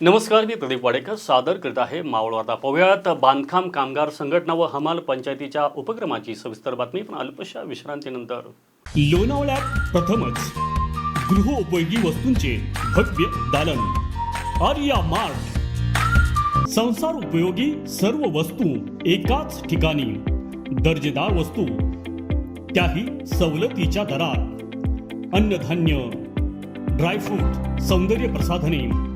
नमस्कार मी प्रदीप वाडेकर. सादर करत आहे मावळ वार्ता. बांधकाम कामगार संघटना व हमाल पंचायतीच्या उपक्रमाची सविस्तर बातमी. पण अल्पशा विश्रांतीनंतर. लोणावळ्यात प्रथमच गृहोपयोगी वस्तूंचे भव्य दालन. आर्या मार्ट. संसार उपयोगी सर्व वस्तू एकाच ठिकाणी. दर्जेदार वस्तू त्याही सवलतीच्या दरात. अन्नधान्य ड्रायफ्रूट सौंदर्य प्रसाधने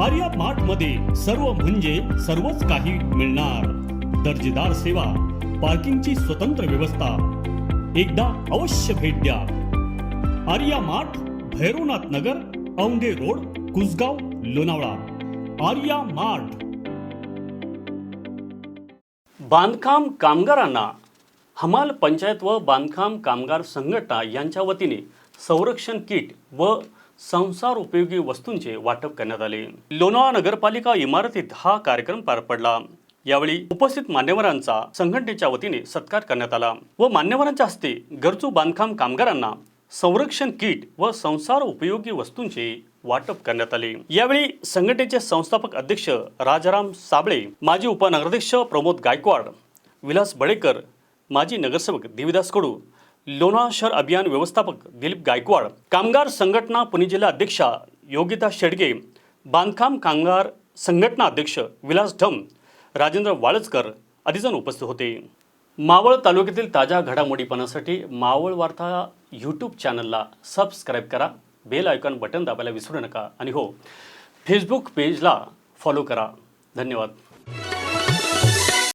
आर्या मार्टमध्ये सर्व म्हणजे सर्वच काही मिळणार. दर्जेदार सेवा पार्किंगची स्वतंत्र व्यवस्था. एकदा अवश्य भेट द्या. Arya mart Bhairavnath Nagar Aundhe road Kusgaon Lonavala. Arya mart. बांधकाम कामगारांना हमाल पंचायत व बांधकाम कामगार संघटना यांच्या वतीने संरक्षण किट व संसार उपयोगी वस्तूंचे वाटप करण्यात आले. लोणावळा नगरपालिका इमारतीत हा कार्यक्रम पार पडला. यावेळी उपस्थित मान्यवरांचा संघटनेच्या वतीने सत्कार करण्यात आला व मान्यवरांच्या हस्ते गरजू बांधकाम कामगारांना संरक्षण किट व संसार उपयोगी वस्तूंचे वाटप करण्यात आले. यावेळी संघटनेचे संस्थापक अध्यक्ष राजाराम साबळे माजी उपनगराध्यक्ष प्रमोद गायकवाड विलास बडेकर माजी नगरसेवक देविदास कडू लोणावळा शहर अभियान व्यवस्थापक दिलीप गायकवाड कामगार संघटना पुणे जिल्हा अध्यक्षा योगिता शेडगे बांधकाम कामगार संघटना अध्यक्ष विलास ढम राजेंद्र वाळचकर आदीजण उपस्थित होते. मावळ तालुक्यातील ताज्या घडामोडीपणासाठी मावळ वार्ता यूट्यूब चॅनलला सबस्क्राईब करा बेल आयकॉन बटन दाबायला विसरू नका आणि हो फेसबुक पेजला फॉलो करा. धन्यवाद.